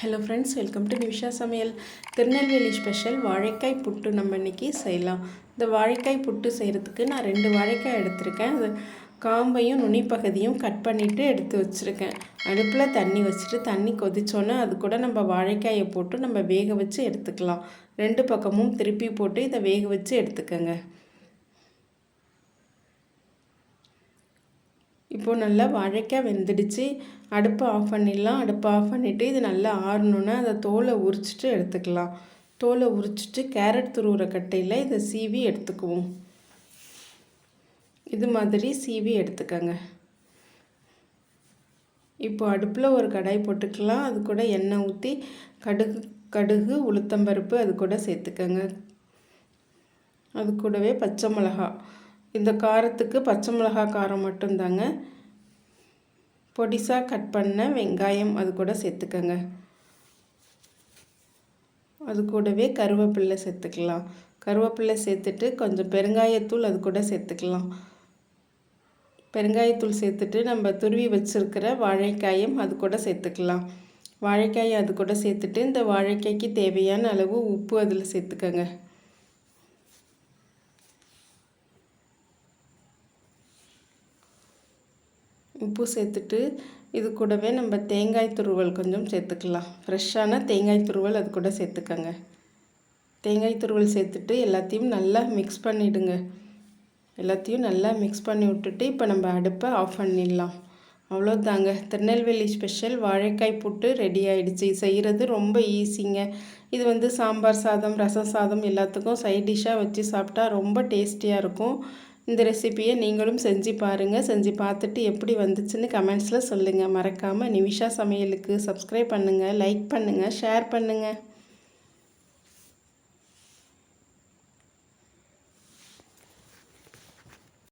Hello friends welcome to Nisha சமையல் Tirunelveli special வாழைக்காய் புட்டு நம்ம இன்றைக்கி செய்யலாம். இந்த வாழைக்காய் புட்டு செய்கிறதுக்கு நான் ரெண்டு வாழைக்காய் எடுத்திருக்கேன். அது காம்பையும் நுனி பகுதியும் கட் பண்ணிவிட்டு எடுத்து வச்சுருக்கேன். அடுப்பில் தண்ணி வச்சுட்டு தண்ணி கொதிச்சோன்னே அது கூட நம்ம வாழைக்காயை போட்டு நம்ம வேக வச்சு எடுத்துக்கலாம். ரெண்டு பக்கமும் திருப்பி போட்டு இதை வேக வச்சு எடுத்துக்கோங்க. இப்போது நல்லா வாழைக்காய் வெந்துடுச்சு. அடுப்பை ஆஃப் பண்ணிடலாம். அடுப்பை ஆஃப் பண்ணிவிட்டு இது நல்லா ஆறணுன்னா அதை தோலை உரிச்சிட்டு எடுத்துக்கலாம். தோலை உரிச்சிட்டு கேரட் துருவுற கட்டையில் இதை சீவி எடுத்துக்குவோம். இது மாதிரி சீவி எடுத்துக்கோங்க. இப்போ அடுப்பில் ஒரு கடாய் போட்டுக்கலாம். அது கூட எண்ணெய் ஊற்றி கடுகு கடுகு உளுத்தம்பருப்பு அது கூட சேர்த்துக்கோங்க. அது கூடவே பச்சை மிளகா இந்த காரத்துக்கு பச்சை மிளகா காரம் மட்டும்தாங்க. பொடிசாக கட் பண்ண வெங்காயம் அது கூட சேர்த்துக்கோங்க. அது கூடவே கருவேப்பில்லை சேர்த்துக்கலாம். கருவேப்பிள்ளை சேர்த்துட்டு கொஞ்சம் பெருங்காயத்தூள் அது கூட சேர்த்துக்கலாம். பெருங்காயத்தூள் சேர்த்துட்டு நம்ம துருவி வச்சுருக்கிற வாழைக்காயும் அது கூட சேர்த்துக்கலாம். வாழைக்காயை அது கூட சேர்த்துட்டு இந்த வாழைக்காய்க்கு தேவையான அளவு உப்பு அதில் சேர்த்துக்கோங்க. உப்பு சேர்த்துட்டு இது கூடவே நம்ம தேங்காய் துருவல் கொஞ்சம் சேர்த்துக்கலாம். ஃப்ரெஷ்ஷான தேங்காய் துருவல் அது கூட சேர்த்துக்கங்க. தேங்காய் துருவல் சேர்த்துட்டு எல்லாத்தையும் நல்லா மிக்ஸ் பண்ணிவிடுங்க எல்லாத்தையும் நல்லா மிக்ஸ் பண்ணி விட்டுட்டு இப்போ நம்ம அடுப்பை ஆஃப் பண்ணிடலாம். அவ்வளோதாங்க திருநெல்வேலி ஸ்பெஷல் வாழைக்காய் புட்டு ரெடி ஆகிடுச்சு செய்கிறது ரொம்ப ஈஸிங்க இது வந்து சாம்பார் சாதம் ரசம் சாதம் எல்லாத்துக்கும் சைட் டிஷ்ஷாக வச்சு சாப்பிட்டா ரொம்ப டேஸ்டியாக இருக்கும். இந்த ரெசிப்பியை நீங்களும் செஞ்சு பாருங்கள் செஞ்சு பார்த்துட்டு எப்படி வந்துச்சுன்னு கமெண்ட்ஸில் சொல்லுங்கள் மறக்காமல் நிமிஷா சமையலுக்கு சப்ஸ்கிரைப் பண்ணுங்கள் லைக் பண்ணுங்கள் ஷேர் பண்ணுங்கள்